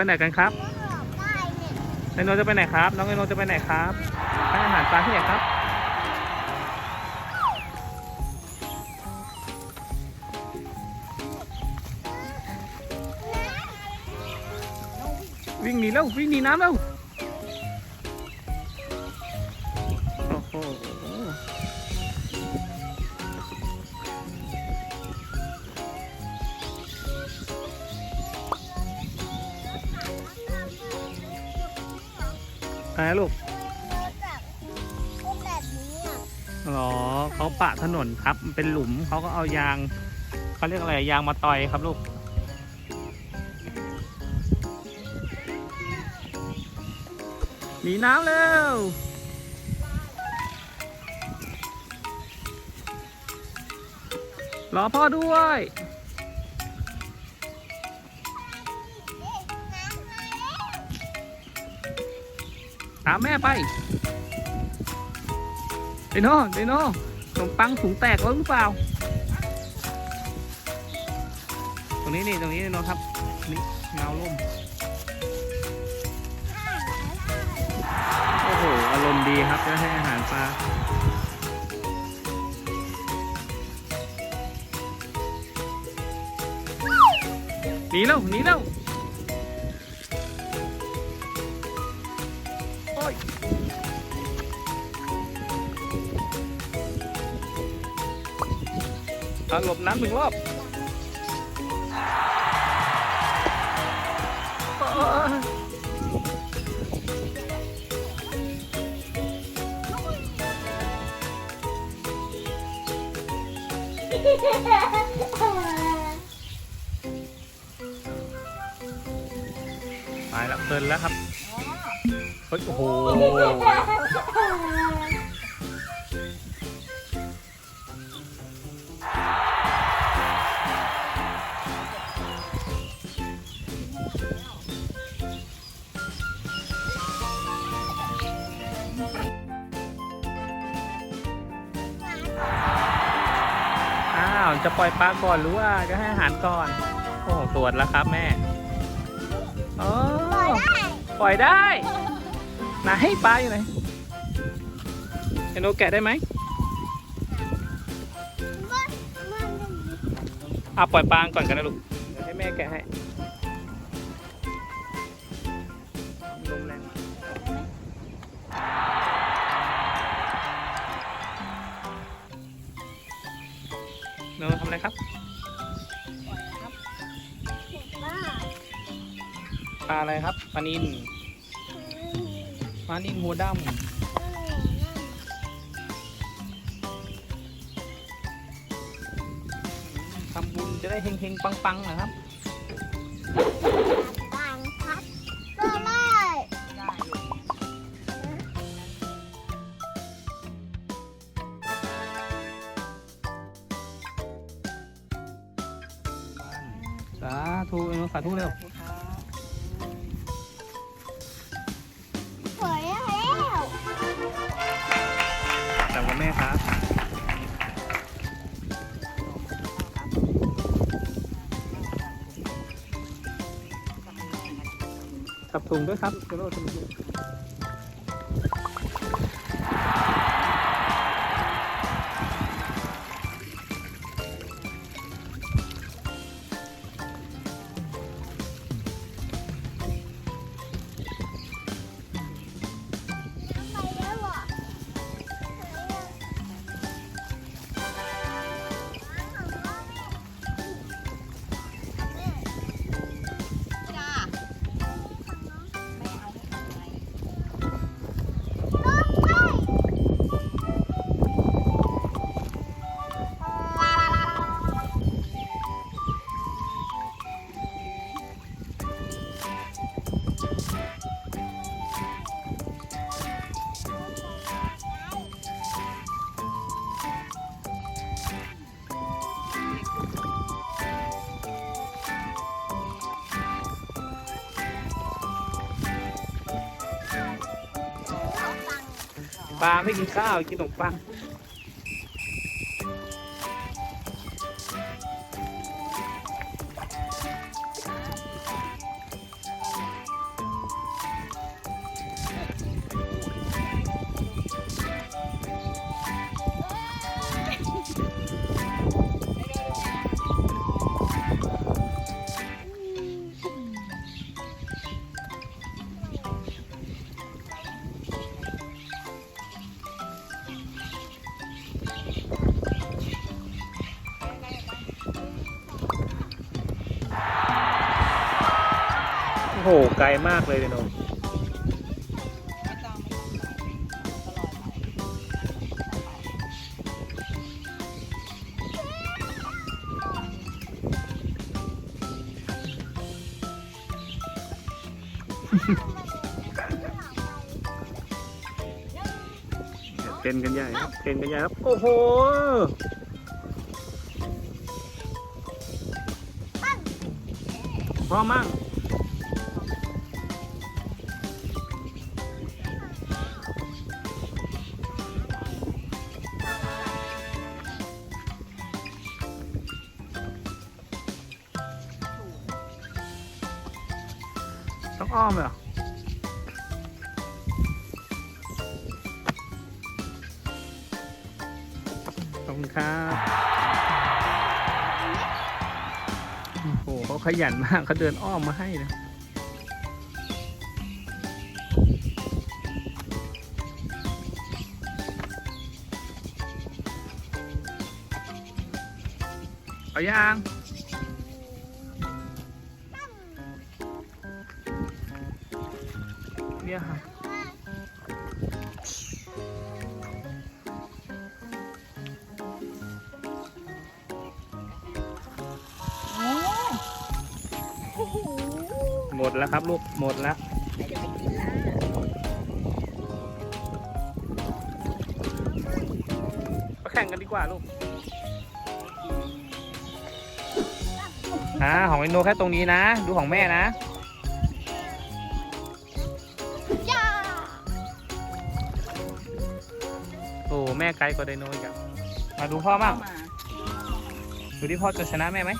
ไปไหนกันครับได้เนี่ยไอโนจะไปไหนครับ น้องไอโนจะไปไหนครับให้อาหารปลาที่ไหนครับวิ่งหนีแล้ววิ่งหนีน้ำแล้ว อะไรนะลูกก็แบบนี้อะหรอเขาปะถนนครับมันเป็นหลุมเขาก็เอายางเขาเรียกอะไรยางมาต่อยครับลูกหนีน้ำเร็วรอพ่อด้วยามแม่ไปเดโน่เดโน่ขนมปังถุงแตกแล้วหรือเปล่า ตรงนี้นี่ตรงนี้เดโน่ครับนี่เงาล่มโอ้โหอารมณ์ดีครับจะให้อาหารปลาหนีแล้วหนีแล้ว อาหลบน้ำหนึ่งรอบโอ้ยไปแล้วเพลินแล้วครับเฮ้ยโอ้โหาวจะปล่อยปลาก่อนหรือว่าจะให้อาหารก่อนโอ้โหตรวจแล้วครับแม่โอ้ปล่อยได้ไหนปลาอยู่ไหนเอโนแกะได้ไหมเอาปล่อยปลาก่อนกันนะลูกเดี๋ยวให้แม่แกะให้ลมแรง โนทำอะไรครับปลาอะไรครับ ปลานินปลานินหัวดำทำบุญจะได้เฮงๆ ปังๆนะครับ สาธุเอโนสาธุเร็วสวยแล้วจำกับแม่ครับขับถุงด้วยครับเจโร่ถุงด้วยไปลาไม่กินข้าวกินขนมปัง หไกลมากเลยเดโนไม่ต้องไม่ต้องตลอดไปเต้นกันใหญ่ครับเต้นกันใหญ่ครับ โอ้โหพร้อมมั้ง ครับโอ้โหเขาขยันมากเขาเดินอ้อมมาให้นะเอายางเนี่ยค่ะ หมดแล้วครับลูกหมดแล้วใครจะไปกินล่ะมาแข่งกันดีกว่าลูกอ่าของไอโนแค่ตรงนี้นะ ดูของแม่นะจ้าโอ้แม่ไกลกว่าไดโนอีกอะมาดูพ่อบ้างมาดูที่พ่อจะชนะแม่ไหม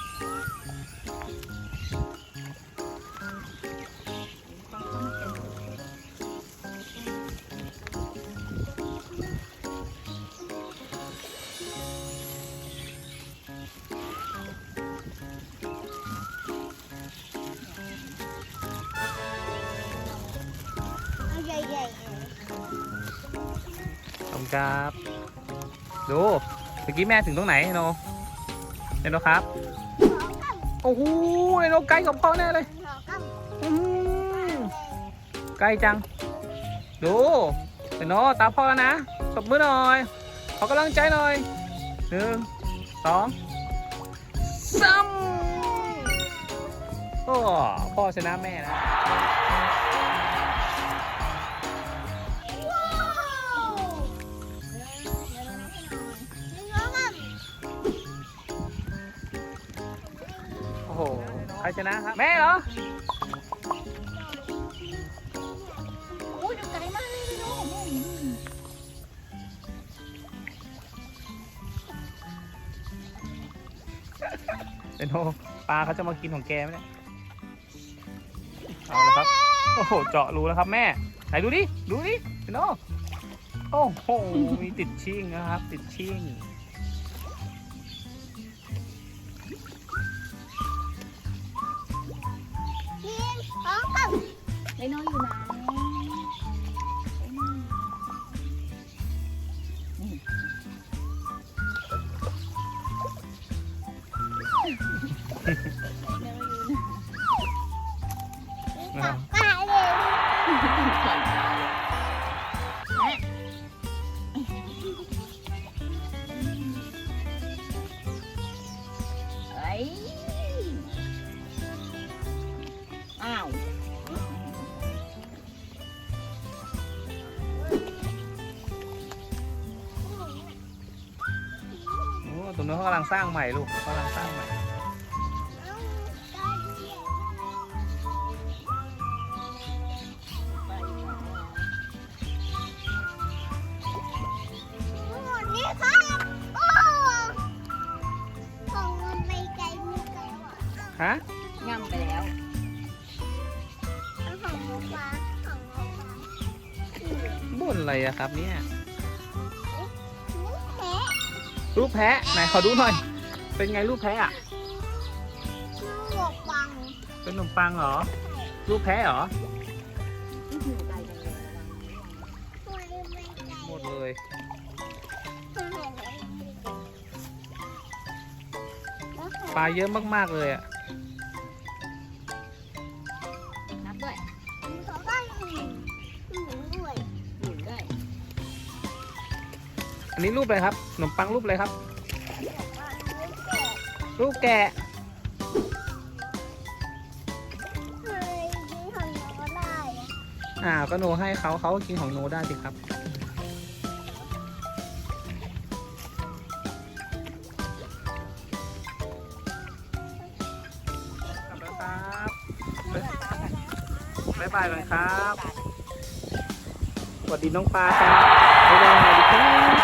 ครับ ดูเมื่อกี้แม่ถึงตรงไหนไอโนไอโนครับ โอ้โหไอโนไกล้กับพ่อแน่เลยขอกำอื้จัง ดูไอโนตามพ่อแล้วนะตบมือหน่อยขอกำลังใจหน่อยหนึ่งสองสามโอ้พ่อชนะแม่นะ หใครชนะครับ แม่เหรอโอ้ยดูไกลมากเลยพี่น้องแม่อืมเดนโนปลาเขาจะมากินของแกไหมเนี่ยเอาละครับ โอ้โห เจาะรูแล้วครับแม่ ไหนดูดิ ดูดิเดนโนโอ้โห มีติดชิ่งนะครับ ติดชิ่ง ไดโนอยู่ไหนไดโนอยู่ไหนกลับบ้านเลยขอนตาเลยเอ้ยอ้าว นู้นเขากำลังสร้างใหม่ลูกเขากำลังสร้างใหม่ นี่ครับโอ้ของมันไปไกลมือไกลว่ะฮะ ง่ำไปแล้ว เอาของหมูปลาของหมูปลาบ่นอะไรอะครับเนี่ยลูกแพะ รูปแพะไหนขอดูหน่อย เป็นไงรูปแพะอะลูกปังเป็นขนมปังเหรอ รูปแพะเหรอนี่คือไกลจังเลยมันไปไกลหมดเลยปลาเยอะมากๆเลยอะ นนี้รูปอะไรครับขนมปังรูปอะไรครับลูกแกะรูปแกะเฮ้ยกินของหนูก็ได้อะอ่าวก็โนให้เขาเขาก็กินของโนได้สิครับ กลับแล้วครับบ๊ายบายก่อนครับสวัสดีน้องปลาครับบ๊ายบาย